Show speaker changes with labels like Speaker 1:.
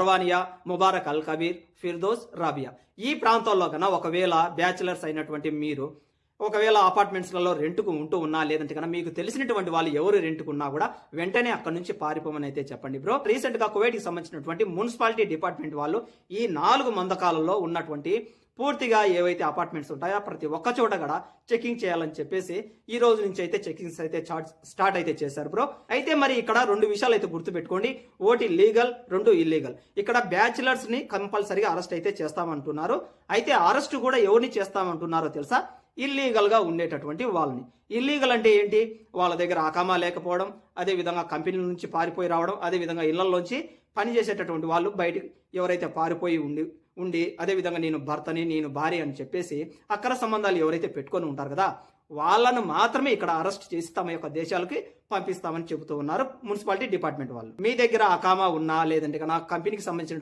Speaker 1: పర్వానియా ముబారక్ అల్ కబీర్ ఫిర్దోస్ రాబియా. ఈ ప్రాంతాల్లో కన్నా ఒకవేళ బ్యాచిలర్స్ అయినటువంటి మీరు ఒకవేళ అపార్ట్మెంట్స్లలో రెంట్కు ఉంటూ ఉన్నా లేదంటే కన్నా మీకు తెలిసినటువంటి వాళ్ళు ఎవరు రెంట్కు ఉన్నా కూడా వెంటనే అక్కడ నుంచి పారిపోమని అయితే చెప్పండి బ్రో. రీసెంట్గా కువైట్కి సంబంధించినటువంటి మున్సిపాలిటీ డిపార్ట్మెంట్ వాళ్ళు ఈ నాలుగు మందకాలలో ఉన్నటువంటి పూర్తిగా ఏవైతే అపార్ట్మెంట్స్ ఉంటాయో ప్రతి ఒక్క చోట కూడా చెకింగ్ చేయాలని చెప్పేసి ఈ రోజు నుంచి అయితే చెకింగ్స్ అయితే చార్ట్ స్టార్ట్ అయితే చేశారు బ్రో. అయితే మరి ఇక్కడ రెండు విషయాలు అయితే గుర్తుపెట్టుకోండి. ఒకటి లీగల్ రెండు ఇల్లీగల్. ఇక్కడ బ్యాచిలర్స్ని కంపల్సరీగా అరెస్ట్ అయితే చేస్తామంటున్నారు. అయితే అరెస్ట్ కూడా ఎవరిని చేస్తామంటున్నారో తెలుసా? ఇల్లీగల్గా ఉండేటటువంటి వాళ్ళని. ఇల్లీగల్ అంటే ఏంటి? వాళ్ళ దగ్గర అకామా లేకపోవడం అదే విధంగా కంపెనీల నుంచి పారిపోయి రావడం అదే విధంగా ఇళ్ళలోంచి పనిచేసేటటువంటి వాళ్ళు బయట ఎవరైతే పారిపోయి ఉండి ఉండి అదే విధంగా నేను భర్తని నేను భార్య అని చెప్పేసి అక్కడ సంబంధాలు ఎవరైతే పెట్టుకొని ఉంటారు కదా వాళ్ళను మాత్రమే ఇక్కడ అరెస్ట్ చేసి తమ యొక్క దేశాలకి పంపిస్తామని చెబుతూ ఉన్నారు మున్సిపాలిటీ డిపార్ట్మెంట్ వాళ్ళు. మీ దగ్గర అకామా ఉన్నా లేదంటే నా కంపెనీకి సంబంధించిన